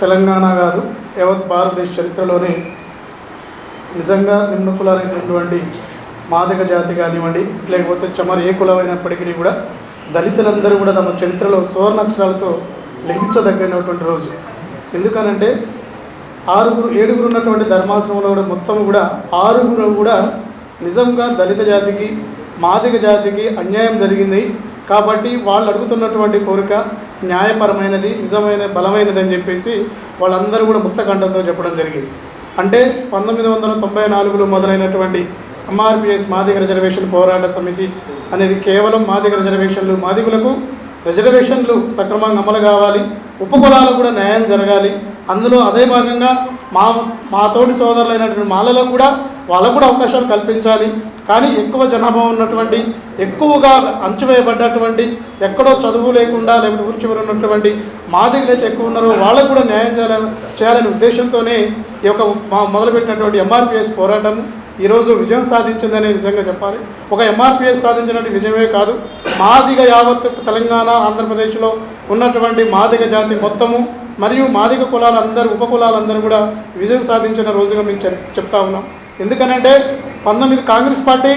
తెలంగాణ కాదు యావత్ భారతదేశ చరిత్రలోనే నిజంగా నిమ్న కులాలైనటువంటి మాదక జాతి కానివ్వండి లేకపోతే చమరు ఏ కులమైనప్పటికీ కూడా దళితులందరూ కూడా తమ చరిత్రలో సువర్ణాక్షరాలతో లిఖించదగినటువంటి రోజు. ఎందుకనంటే ఆరుగురు ఏడుగురు ఉన్నటువంటి ధర్మాశ్రమంలో కూడా మొత్తం కూడా ఆరుగురు కూడా నిజంగా దళిత జాతికి మాదిక జాతికి అన్యాయం జరిగింది. కాబట్టి వాళ్ళు అడుగుతున్నటువంటి కోరిక న్యాయపరమైనది నిజమైన బలమైనది అని చెప్పేసి వాళ్ళందరూ కూడా ముక్తకంఠంతో చెప్పడం జరిగింది. అంటే పంతొమ్మిది వందల తొంభై నాలుగులో మొదలైనటువంటి ఎంఆర్పిఎస్ మాదిగ రిజర్వేషన్ పోరాట సమితి అనేది కేవలం మాదిగ రిజర్వేషన్లు మాదిగులకు రిజర్వేషన్లు సక్రమంగా అమలు కావాలి ఉపకులాలకు కూడా న్యాయం జరగాలి అందులో అదే భాగంగా మా మా తోటి సోదరులైనటువంటి మాలలో కూడా వాళ్ళకు కూడా అవకాశాలు కల్పించాలి. కానీ ఎక్కువ జనాభా ఉన్నటువంటి ఎక్కువగా అంచువేయబడ్డటువంటి ఎక్కడో చదువు లేకుండా లేకపోతే ఊరి చివరి ఉన్నటువంటి మాదిగలు అయితే ఎక్కువ ఉన్నారో వాళ్ళకు కూడా న్యాయం చేయాలని చేయాలనే ఉద్దేశంతోనే ఈ యొక్క మా మొదలుపెట్టినటువంటి ఎంఆర్పిఎస్ పోరాటం ఈరోజు విజయం సాధించిందని నిజంగా చెప్పాలి. ఒక ఎంఆర్పిఎస్ సాధించినటువంటి విజయమే కాదు మాదిగ యావత్ తెలంగాణ ఆంధ్రప్రదేశ్లో ఉన్నటువంటి మాదిగ జాతి మొత్తము మరియు మాదిక కులాలందరూ ఉప కులాలందరూ కూడా విజయం సాధించిన రోజుగా మేము చెప్- చెప్తా ఉన్నాం. ఎందుకనంటే పంతొమ్మిది కాంగ్రెస్ పార్టీ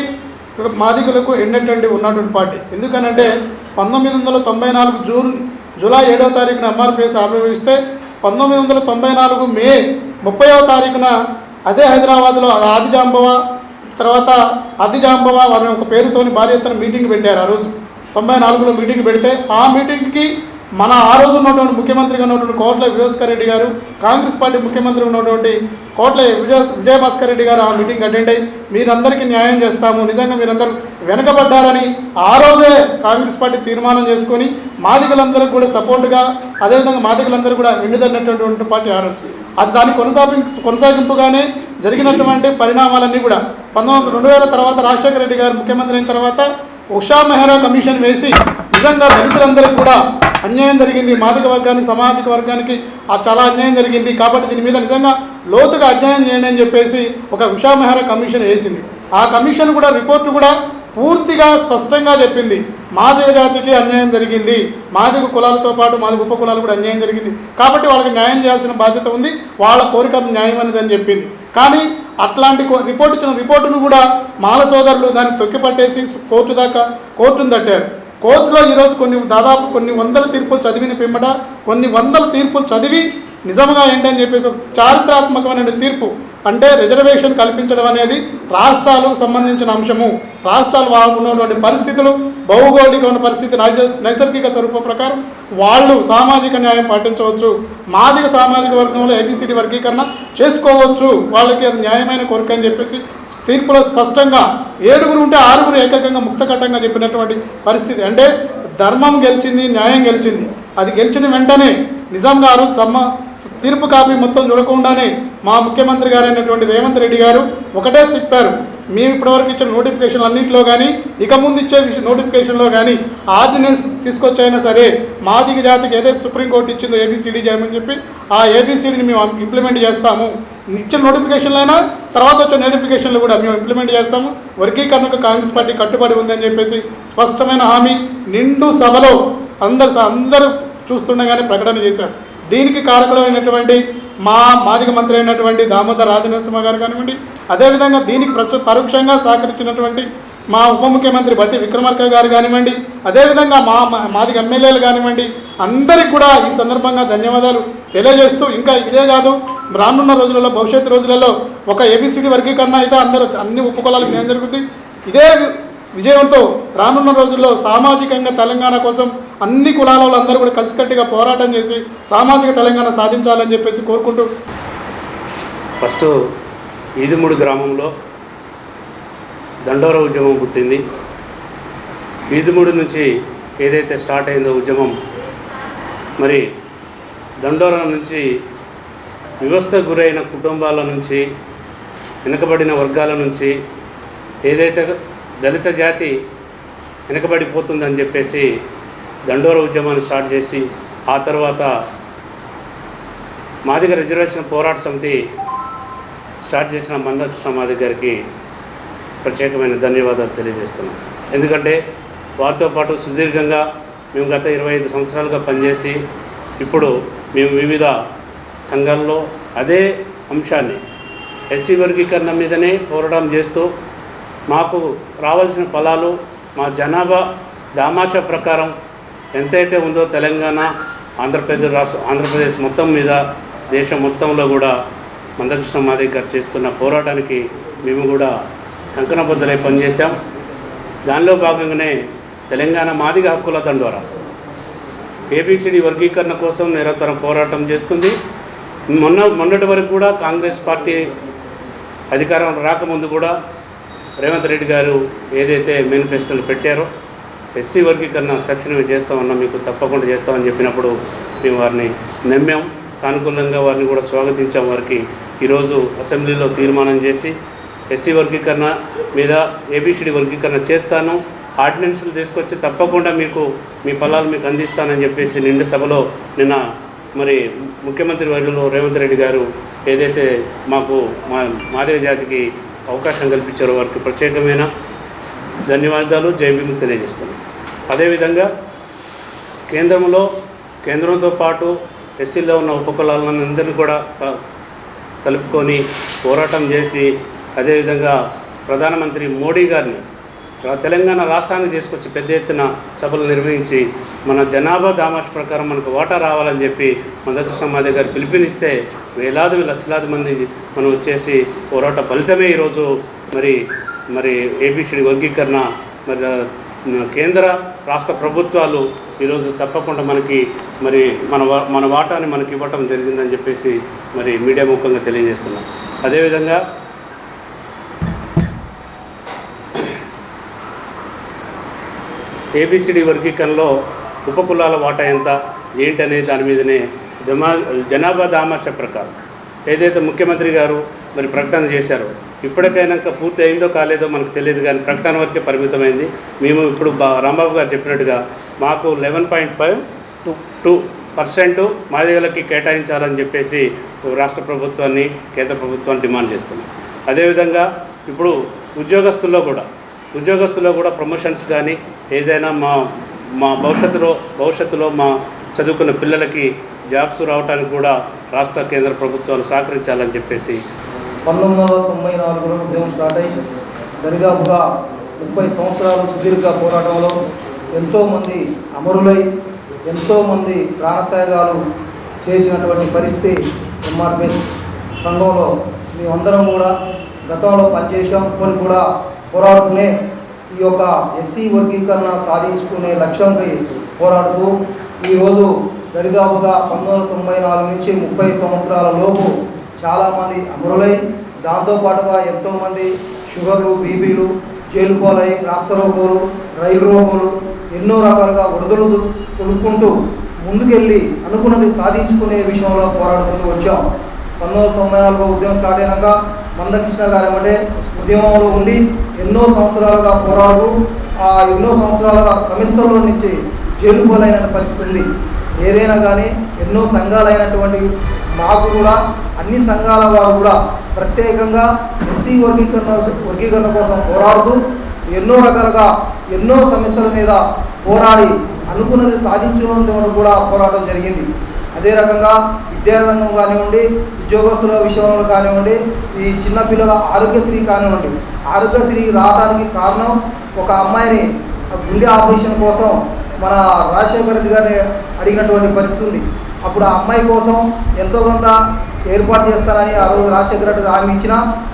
మాదికులకు ఎన్నటువంటి ఉన్నటువంటి పార్టీ. ఎందుకనంటే పంతొమ్మిది వందల తొంభై నాలుగు జూన్ జూలై ఏడవ తారీఖున ఎంఆర్పిఎస్ ఆవిర్భవిస్తే పంతొమ్మిది వందల తొంభై నాలుగు మే ముప్పైవ తారీఖున అదే హైదరాబాద్లో ఆదిజాంబవ తర్వాత ఆదిజాంబవ వారి యొక్క పేరుతోని భారీ ఎత్తున మీటింగ్ పెట్టారు ఆ రోజు. తొంభై నాలుగులో మీటింగ్ పెడితే ఆ మీటింగ్కి మన ఆ రోజు ఉన్నటువంటి ముఖ్యమంత్రిగా ఉన్నటువంటి కోట్ల విజయభాస్కర్ రెడ్డి గారు కాంగ్రెస్ పార్టీ ముఖ్యమంత్రి ఉన్నటువంటి కోట్ల విజయ విజయభాస్కర్ రెడ్డి గారు ఆ మీటింగ్ అటెండ్ అయ్యి మీరందరికీ న్యాయం చేస్తాము. నిజంగా మీరందరూ వెనకబడ్డారని ఆ రోజే కాంగ్రెస్ పార్టీ తీర్మానం చేసుకొని మాదిగలందరూ కూడా సపోర్టుగా అదేవిధంగా మాదిగలందరూ కూడా వెన్నుదన్నటువంటి పార్టీ ఆ రోజు అది దాని కొనసాగి కొనసాగింపుగానే జరిగినటువంటి పరిణామాలన్నీ కూడా. పంతొమ్మిది రెండు వేల తర్వాత రాజశేఖర రెడ్డి గారు ముఖ్యమంత్రి అయిన తర్వాత ఉషా మెహ్రా కమిషన్ వేసి నిజంగా దళితులందరికీ కూడా అన్యాయం జరిగింది. మాదిక వర్గానికి సామాజిక వర్గానికి ఆ చాలా అన్యాయం జరిగింది. కాబట్టి దీని మీద నిజంగా లోతుగా అధ్యయనం చేయండి అని చెప్పేసి ఒక విషామహార కమిషన్ వేసింది. ఆ కమిషన్ కూడా రిపోర్టు కూడా పూర్తిగా స్పష్టంగా చెప్పింది. మాదిక జాతికి అన్యాయం జరిగింది. మాదిక కులాలతో పాటు మాదిక ఉప కులాలు కూడా అన్యాయం జరిగింది. కాబట్టి వాళ్ళకి న్యాయం చేయాల్సిన బాధ్యత ఉంది. వాళ్ళ కోరిక న్యాయం అనేది అని చెప్పింది. కానీ అట్లాంటి కో- రిపోర్ట్ ఇచ్చిన రిపోర్టును కూడా మాల సోదరులు దాన్ని తొక్కిపట్టేసి కోర్టు దాకా కోర్టును తట్టారు. కోర్టులో ఈరోజు కొన్ని దాదాపు కొన్ని వందల తీర్పులు చదివిన పిమ్మట కొన్ని వందల తీర్పులు చదివి నిజంగా ఏంటని చెప్పేసి ఒక చారిత్రాత్మకమైన తీర్పు అంటే రిజర్వేషన్ కల్పించడం అనేది రాష్ట్రాలకు సంబంధించిన అంశము. రాష్ట్రాలు వాళ్ళు ఉన్నటువంటి పరిస్థితులు భౌగోళికమైన పరిస్థితి నైసర్గిక స్వరూపం ప్రకారం వాళ్ళు సామాజిక న్యాయం పాటించవచ్చు. మాదిక సామాజిక వర్గంలో ఏబిసిడి వర్గీకరణ చేసుకోవచ్చు. వాళ్ళకి అది న్యాయమైన కోరిక అని చెప్పేసి తీర్పులో స్పష్టంగా ఏడుగురు ఉంటే ఆరుగురు ఏకకంగా ముక్తకట్టంగా చెప్పినటువంటి పరిస్థితి. అంటే ధర్మం గెలిచింది న్యాయం గెలిచింది. అది గెలిచిన వెంటనే నిజాంగా గారు సమ్మ తీర్పు కాపీ మొత్తం చూడకుండానే మా ముఖ్యమంత్రి గారైనటువంటి రేవంత్ రెడ్డి గారు ఒకటే చెప్పారు. మేము ఇప్పటివరకు ఇచ్చిన నోటిఫికేషన్ అన్నింటిలో కానీ ఇక ముందు ఇచ్చే నోటిఫికేషన్లో కానీ ఆర్డినెన్స్ తీసుకొచ్చైనా సరే మాదిగ జాతికి ఏదైతే సుప్రీంకోర్టు ఇచ్చిందో ఏబీసీడీ చేయమని చెప్పి ఆ ఏబీసీడీని మేము ఇంప్లిమెంట్ చేస్తాము. ఇచ్చిన నోటిఫికేషన్లు అయినా తర్వాత వచ్చే నోటిఫికేషన్లు కూడా మేము ఇంప్లిమెంట్ చేస్తాము. వర్గీకరణకు కాంగ్రెస్ పార్టీ కట్టుబడి ఉందని చెప్పేసి స్పష్టమైన హామీ నిండు సభలో అందరు అందరూ చూస్తుండగానే ప్రకటన చేశారు. దీనికి కారకులైనటువంటి మా మాదిగ మంత్రి అయినటువంటి దామోదర్ రాజనరసింహ గారు కానివ్వండి అదేవిధంగా దీనికి ప్రచు పరోక్షంగా సహకరించినటువంటి మా ఉప ముఖ్యమంత్రి బట్టి విక్రమార్క గారు కానివ్వండి అదేవిధంగా మా మా- మాదిగ ఎమ్మెల్యేలు కానివ్వండి అందరికి కూడా ఈ సందర్భంగా ధన్యవాదాలు తెలియజేస్తూ ఇంకా ఇదే కాదు రానున్న రోజులలో భవిష్యత్తు రోజులలో ఒక ఏబిసిడి వర్గీకరణ అయితే అందరూ అన్ని ఉపకులాలకు న్యాయం జరుగుతుంది ఇదే విజయంతో రానున్న రోజుల్లో సామాజికంగా తెలంగాణ కోసం అన్ని కులాల వాళ్ళందరూ కూడా కలిసికట్టుగా పోరాటం చేసి సామాజిక తెలంగాణ సాధించాలని చెప్పేసి కోరుకుంటూ ఫస్ట్ ఈదుముడి గ్రామంలో దండోర ఉద్యమం పుట్టింది. ఈదుముడి నుంచి ఏదైతే స్టార్ట్ అయిందో ఉద్యమం మరి దండోర నుంచి వ్యవస్థ గురైన కుటుంబాల నుంచి వెనుకబడిన వర్గాల నుంచి ఏదైతే దళిత జాతి వెనుకబడిపోతుందని చెప్పేసి దండోర ఉద్యమాన్ని స్టార్ట్ చేసి ఆ తర్వాత మాదిగ రిజర్వేషన్ పోరాట సమితి స్టార్ట్ చేసిన మందకృష్ణ మాదిగ గారికి ప్రత్యేకమైన ధన్యవాదాలు తెలియజేస్తున్నాం. ఎందుకంటే వారితో పాటు సుదీర్ఘంగా మేము గత ఇరవై ఐదు సంవత్సరాలుగా పనిచేసి ఇప్పుడు మేము వివిధ సంఘాల్లో అదే అంశాన్ని ఎస్సీ వర్గీకరణ మీదనే పోరాటం చేస్తూ మాకు రావాల్సిన ఫలాలు మా జనాభా దామాషా ప్రకారం ఎంతైతే ఉందో తెలంగాణ ఆంధ్రప్రదేశ్ రాష్ట్ర ఆంధ్రప్రదేశ్ మొత్తం మీద దేశం మొత్తంలో కూడా మందకృష్ణ మాదిక్ గారు చేస్తున్న పోరాటానికి మేము కూడా కంకణబద్ధలై పనిచేశాం. దానిలో భాగంగానే తెలంగాణ మాదిగ హక్కుల దండోరా. ఏబిసిడి వర్గీకరణ కోసం నిరంతరం పోరాటం చేస్తుంది. మొన్న మొన్నటి వరకు కూడా కాంగ్రెస్ పార్టీ అధికారం రాకముందు కూడా రేవంత్ రెడ్డి గారు ఏదైతే మేనిఫెస్టోలు పెట్టారో ఎస్సీ వర్గీకరణ తక్షణమే చేస్తామన్నా మీకు తప్పకుండా చేస్తామని చెప్పినప్పుడు మేము వారిని నమ్మాం. సానుకూలంగా వారిని కూడా స్వాగతించాం వారికి. ఈరోజు అసెంబ్లీలో తీర్మానం చేసి ఎస్సీ వర్గీకరణ మీద ఏబిసిడి వర్గీకరణ చేస్తాను. ఆర్డినెన్స్లు తీసుకొచ్చి తప్పకుండా మీకు మీ ఫలాలు మీకు అందిస్తానని చెప్పేసి నిండు సభలో నిన్న మరి ముఖ్యమంత్రి వర్గంలో రేవంత్ రెడ్డి గారు ఏదైతే మాకు మా మాదిగ జాతికి అవకాశం కల్పించారో వారికి ప్రత్యేకమైన ధన్యవాదాలు జై భీమ్ అదేవిధంగా కేంద్రంలో కేంద్రంతో పాటు ఎస్సీలో ఉన్న ఉపకులాలందరినీ కూడా క- కలుపుకొని పోరాటం చేసి అదేవిధంగా ప్రధానమంత్రి మోడీ గారిని తెలంగాణ రాష్ట్రాన్ని తీసుకొచ్చి పెద్ద ఎత్తున సభలు నిర్వహించి మన జనాభా దామాష్ ప్రకారం మనకు వాటా రావాలని చెప్పి మందకృష్ణ మాదే గారు పిలుపునిస్తే వేలాది లక్షలాది మంది మనం వచ్చేసి పోరాట ఫలితమే ఈరోజు మరి మరి ఏబిసిడి వర్గీకరణ మరి కేంద్ర రాష్ట్ర ప్రభుత్వాలు ఈరోజు తప్పకుండా మనకి మరి మన వా- మన వాటాని మనకి ఇవ్వటం జరిగిందని చెప్పేసి మరి మీడియా ముఖంగా తెలియజేస్తున్నాం. అదేవిధంగా ఏబిసిడి వర్గీకరణలో ఉపకులాల వాటా ఎంత ఏంటనే దాని మీదనే జమా జనాభా దామాష ప్రకారం ఏదైతే ముఖ్యమంత్రి గారు మరి ప్రకటన చేశారో ఇప్పటికైనాక పూర్తి అయిందో కాలేదో మనకు తెలియదు కానీ ప్రకటన వరకే పరిమితమైంది. మేము ఇప్పుడు బా రాంబాబు గారు చెప్పినట్టుగా మాకు eleven point five two percent మాదిగలకి కేటాయించాలని చెప్పేసి రాష్ట్ర ప్రభుత్వాన్ని కేంద్ర ప్రభుత్వాన్ని డిమాండ్ చేస్తున్నాం. అదేవిధంగా ఇప్పుడు ఉద్యోగస్తుల్లో కూడా ఉద్యోగస్తుల్లో కూడా ప్రమోషన్స్ కానీ ఏదైనా మా మా భవిష్యత్తులో భవిష్యత్తులో మా చదువుకున్న పిల్లలకి జాబ్స్ రావడానికి కూడా రాష్ట్ర కేంద్ర ప్రభుత్వాలు సహకరించాలని చెప్పేసి పంతొమ్మిది వందల తొంభై నాలుగులో ఉద్యమం స్టార్ట్ అయ్యి దరిదాపుగా ముప్పై సంవత్సరాలు సుదీర్ఘ పోరాటంలో ఎంతోమంది అమరులై ఎంతోమంది ప్రాణత్యాగాలు చేసినటువంటి పరిస్థితి ఎంఆర్పిఎస్ సంఘంలో మేమందరం కూడా గతంలో పనిచేసాం కొన్ని కూడా పోరాడుతూనే ఈ యొక్క ఎస్సీ వర్గీకరణ సాధించుకునే లక్ష్యంపై పోరాడుతూ ఈరోజు దరిదాపుగా పంతొమ్మిది వందల తొంభై నాలుగు నుంచి ముప్పై సంవత్సరాల లోపు చాలామంది అమరులై దాంతోపాటుగా ఎంతోమంది షుగర్లు బీపీలు జైలు పాలై రాస్తరోగోలు రైలు రోగులు ఎన్నో రకాలుగా వరదలు తొడుక్కుంటూ ముందుకెళ్ళి అనుకున్నది సాధించుకునే విషయంలో పోరాడుకుంటూ వచ్చాం. పంతొమ్మిది తొంభై నాలుగులో ఉద్యమం స్టార్ట్ అయినాక మందకృష్ణ గారు ఏమంటే ఉద్యమంలో ఉండి ఎన్నో సంవత్సరాలుగా పోరాడు ఆ ఎన్నో సంవత్సరాలుగా సమస్యల్లో నుంచి జైలు పాలైన పరిస్థితి ఉంది. ఏదైనా కానీ ఎన్నో సంఘాలైనటువంటి మాకు కూడా అన్ని సంఘాల వారు కూడా ప్రత్యేకంగా ఎస్సీ వర్గీకరణ వర్గీకరణ కోసం పోరాడుతూ ఎన్నో రకాలుగా ఎన్నో సమస్యల మీద పోరాడి అనుకున్నది సాధించడం వరకు కూడా పోరాటం జరిగింది. అదే రకంగా విద్యారంగం కానివ్వండి ఉద్యోగస్తుల విషయంలో కానివ్వండి ఈ చిన్నపిల్లల ఆరోగ్యశ్రీ కానివ్వండి. ఆరోగ్యశ్రీ రావడానికి కారణం ఒక అమ్మాయిని గుండె ఆపరేషన్ కోసం మన రాజశేఖర రెడ్డి గారిని అడిగినటువంటి పరిస్థితి ఉంది. అప్పుడు ఆ అమ్మాయి కోసం ఎంతో కొంత ఏర్పాటు చేస్తారని ఆ రోజు రాజశేఖర రెడ్డి హామీ ఇచ్చిన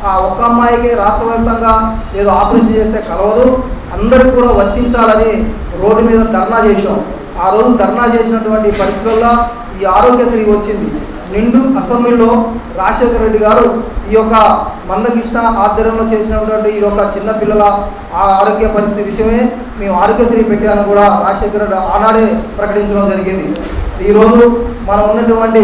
ఆ ఒక్క అమ్మాయికి రాష్ట్ర వ్యాప్తంగా ఏదో ఆపరేషన్ చేస్తే కలవదు. అందరికీ కూడా వర్తించాలని రోడ్డు మీద ధర్నా చేసాం ఆ రోజు ధర్నా చేసినటువంటి పరిస్థితుల్లో ఈ ఆరోగ్యశ్రీ వచ్చింది. నిండు అసెంబ్లీలో రాజశేఖర రెడ్డి గారు ఈ యొక్క మందకృష్ణ ఆధ్వర్యంలో చేసినటువంటి ఈ యొక్క చిన్న పిల్లల ఆ ఆరోగ్య పరిస్థితి విషయమే మేము ఆరోగ్యశ్రీ పెట్టాలని కూడా రాజశేఖర రెడ్డి ఆనాడే ప్రకటించడం జరిగింది. ఈరోజు మనం ఉన్నటువంటి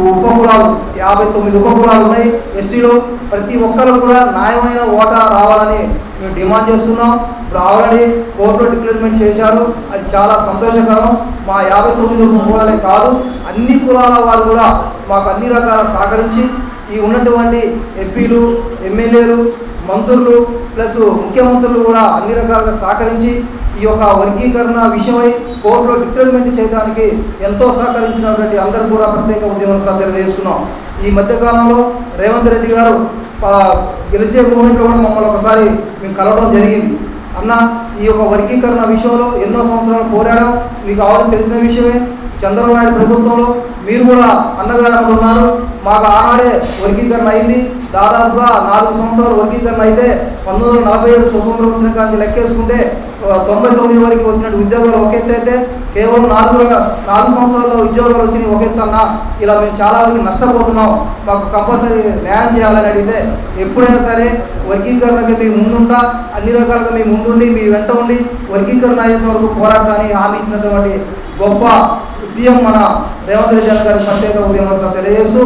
ఉపకులాలు యాభై తొమ్మిది ఉపకులాలు ఉన్నాయి. ఎస్సీలో ప్రతి ఒక్కరు కూడా న్యాయమైన ఓటా రావాలని మేము డిమాండ్ చేస్తున్నాం. ఇప్పుడు ఆల్రెడీ కోర్టులో డిక్లేర్మెంట్ చేశారు. అది చాలా సంతోషకరం. మా యాభై తొమ్మిది ఉపకులాలే కాదు అన్ని కులాల వారు కూడా మాకు అన్ని రకాల సహకరించి ఈ ఉన్నటువంటి ఎంపీలు ఎమ్మెల్యేలు మంత్రులు ప్లస్ ముఖ్యమంత్రులు కూడా అన్ని రకాలుగా సహకరించి ఈ యొక్క వర్గీకరణ విషయమై కోర్టులో డిక్లర్మెంట్ చేయడానికి ఎంతో సహకరించినటువంటి అందరూ కూడా ప్రత్యేక ఉద్యమం తెలియజేస్తున్నాం. ఈ మధ్యకాలంలో రేవంత్ రెడ్డి గారు గెలిచే మూమెంట్లో కూడా మమ్మల్ని ఒకసారి మేము కలవడం జరిగింది. అన్న ఈ యొక్క వర్గీకరణ విషయంలో ఎన్నో సంవత్సరాలు పోరాడాం. మీకు కావాలని తెలిసిన విషయమే. చంద్రబాబు నాయుడు ప్రభుత్వంలో మీరు కూడా అన్నగారు ఉన్నారు. మాకు ఆనాడే వర్గీకరణ అయింది. దాదాపుగా నాలుగు సంవత్సరాలు వర్గీకరణ అయితే పంతొమ్మిది వందల నలభై ఏడు స్వతంత్రం వచ్చిన కానీ లెక్కేసుకుంటే తొంభై తొమ్మిది వరకు వచ్చినట్టు ఉద్యోగాలు ఒక ఎత్తు అయితే కేవలం నాలుగు నాలుగు సంవత్సరాల్లో ఉద్యోగాలు వచ్చినవి ఒక ఎత్తు ఇలా మేము చాలా వరకు నష్టపోతున్నాం. మాకు కంపల్సరీ న్యాయం చేయాలని అడిగితే ఎప్పుడైనా సరే వర్గీకరణకి మీ ముందుండా అన్ని రకాలుగా మీ ముందుండి మీ వెంట ఉండి వర్గీకరణ అయ్యేంత వరకు పోరాటాన్ని హామీ ఇచ్చినటువంటి గొప్ప సీఎం మన రేవంత్ రెడ్డి గారి ప్రత్యేక ఉద్యమంగా తెలియజేస్తూ